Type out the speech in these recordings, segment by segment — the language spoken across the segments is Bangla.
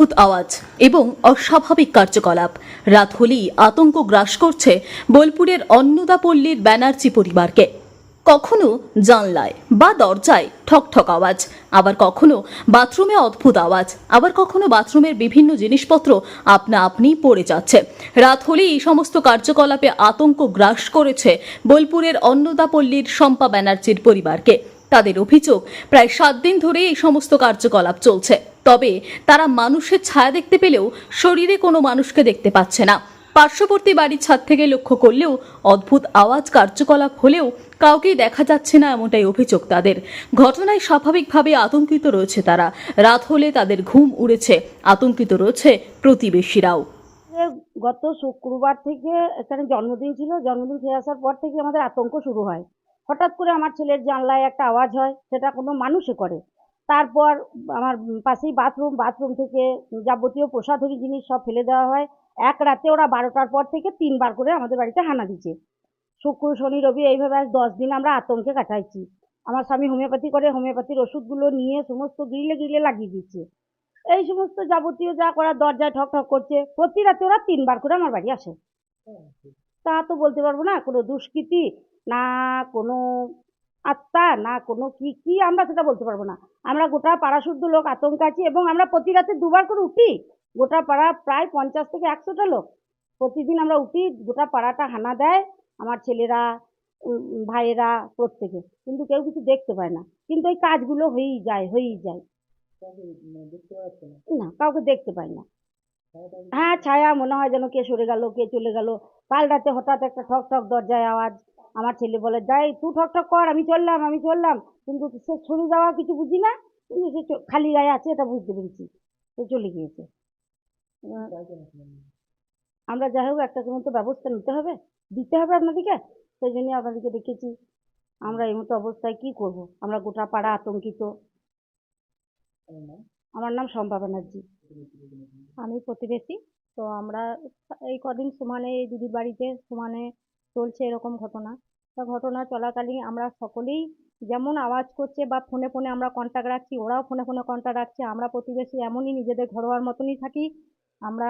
অদ্ভুত আওয়াজ এবং অস্বাভাবিক কার্যকলাপ। রাত হলেই আতঙ্ক গ্রাস করছে বোলপুরের অন্নদাপল্লীর ব্যানার্জি পরিবারকে। কখনো জানলায় বা দরজায় ঠক ঠক আওয়াজ, আবার কখনো বাথরুমে অদ্ভুত আওয়াজ, আবার কখনো বাথরুমের বিভিন্ন জিনিসপত্র আপনা আপনি পড়ে যাচ্ছে। রাত হলেই এই সমস্ত কার্যকলাপে আতঙ্ক গ্রাস করেছে বোলপুরের অন্নদাপল্লীর শম্পা ব্যানার্জির পরিবারকে। তাদের অভিযোগ, প্রায় সাত দিন ধরে এই সমস্ত কার্যকলাপ চলছে। তবে তারা মানুষের ছায়া দেখতে পেলেও শরীরে কোনো মানুষকে দেখতে পাচ্ছে না। পার্শ্ববর্তী বাড়ির ছাদ থেকে লক্ষ্য করলেও অদ্ভুত আওয়াজ, কার্যকলাপ হলেও কাউকেই দেখা যাচ্ছে না এমনটাই অভিযোগ তাদের। ঘটনায় স্বাভাবিকভাবে আতঙ্কিত রয়েছে তারা। রাত হলে তাদের ঘুম উড়েছে। আতঙ্কিত রয়েছে প্রতিবেশীরাও। গত শুক্রবার থেকে এখানে জন্মদিন ছিল। জন্মদিন খেয়ে আসার পর থেকে আমাদের আতঙ্ক শুরু হয়। হঠাৎ করে আমার ছেলের জানলায় একটা আওয়াজ হয়, সেটা কোনো মানুষে করে। তারপর আমার পাশেই বাথরুম বাথরুম থেকে যাবতীয় প্রসাধনী জিনিস সব ফেলে দেওয়া হয়। এক রাতে ওরা বারোটার পর থেকে তিনবার করে আমাদের বাড়িতে হানা দিচ্ছে। শুক্র, শনি, রবি এইভাবে আজ দশ দিন আমরা আতঙ্কে কাটাইছি। আমার স্বামী হোমিওপ্যাথি করে, হোমিওপ্যাথির ওষুধগুলো নিয়ে সমস্ত গ্রিলে গ্রিলে লাগিয়ে দিচ্ছে। এই সমস্ত যাবতীয় যা করার দরজায় ঠক ঠক করছে, প্রতি রাতে ওরা তিনবার করে আমার বাড়ি আসে। তা তো বলতে পারব না, কোনো দুষ্কৃতি না কোনো আত্মা না কোনো কি কি আমরা সেটা বলতে পারব না। আমরা গোটা পাড়া শুদ্ধ লোক আতঙ্ক আছি এবং আমরা প্রতি রাতে দুবার করে উঠি। গোটা পাড়া প্রায় পঞ্চাশ থেকে একশোটা লোক। প্রতিদিন আমরা উঠি গোটা পাড়াটা হানা দেয় আমার ছেলেরা ভাইয়েরা প্রত্যেকে। কিন্তু কেউ কিছু দেখতে পায় না। কিন্তু এই কাজগুলো হয়েই যায় হয়েই যায়। না। কাউকে দেখতে পাই না। হ্যাঁ ছায়া, মনে হয় যেন কে সরে গেল, কে চলে গেল। কাল রাতে হঠাৎ একটা ঠক ঠক দরজায় আওয়াজ। আমার ছেলে বলে, যাই তুই ঠক ঠক কর, আমি চললাম আমি চললাম। কিন্তু সে সরে যাওয়া কিছু বুঝি না, কিন্তু সে খালি গায়ে আছে, এটা বুঝতে পেরেছি। সে চলে গিয়েছে। আমরা যাই হোক, একটা কোনো তো ব্যবস্থা নিতে হবে, দিতে হবে আপনাদেরকে। সেই জন্যই আপনাদেরকে দেখেছি, আমরা এই মতো অবস্থায় কি করব? আমরা গোটা পাড়া আতঙ্কিত। আমার নাম শম্পা ব্যানার্জি আমি প্রতিবেশী, তো আমরা এই কদিন সমানে, এই দিদির বাড়িতে সমানে চলছে এরকম ঘটনা। তা ঘটনা চলাকালীন আমরা সকলেই যেমন আওয়াজ করছে বা ফোনে ফোনে আমরা কন্ট্যাক্ট রাখছি, ওরাও ফোনে ফোনে কন্ট্যাক্ট রাখছে, আমরা প্রতিবেশী এমনই নিজেদের ঘরোয়ার মতনই থাকি। আমরা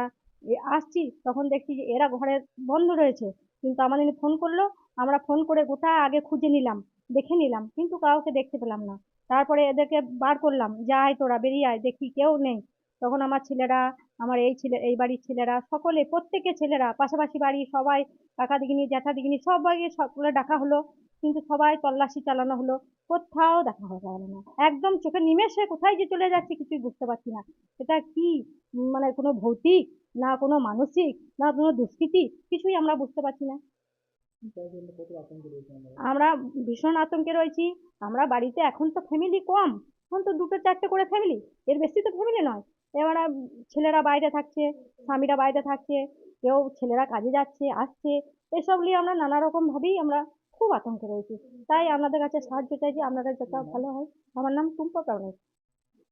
আসছি, তখন দেখছি যে এরা ঘরে বন্ধ রয়েছে, কিন্তু আমাদের ফোন করল, আমরা ফোন করে গোটা আগে খুঁজে নিলাম, দেখে নিলাম, কিন্তু কাউকে দেখতে পেলাম না। তারপরে এদেরকে বার করলাম, যা আয় তোরা, বেরিয়ে আয়, দেখি কেউ নেই। তখন আমার ছেলেরা, আমার এই ছেলে, এই বাড়ির ছেলেরা, সকলে, প্রত্যেকের ছেলেরা, পাশাপাশি বাড়ি সবাই কাকা দিগিনি জ্যাঠা দিগিনি সবাইকে সকলে ডাকা হলো, কিন্তু সবাই তল্লাশি চালানো হলো। কোথাও দেখা হয়ে গেল না। একদম চোখে নিমেষে কোথায় যে চলে যাচ্ছে কিছুই বুঝতে পারছি না। এটা কি? মানে কোনো ভৌতিক না কোনো মানসিক না কোনো দুষ্কৃতি? কিছুই আমরা বুঝতে পারছি না। আমরা ভীষণ আতঙ্কে রয়েছি। আমরা বাড়িতে এখন তো ফ্যামিলি কম। এখন তো দুটো চারটে করে ফ্যামিলি এর বেশি তো ফ্যামিলি নয়। এবারে ছেলেরা বাইরে থাকছে, স্বামীরা বাইরে থাকছে, কেউ ছেলেরা কাজে যাচ্ছে, আসছে। এসব নিয়ে আমরা নানা রকম ভাবেই আমরা খুব আতঙ্কে রয়েছি। তাই আপনাদের কাছে সাহায্য চাইছি আপনাদের যত ভালো হয়। আমার নাম টুম্পা প্রামাণিক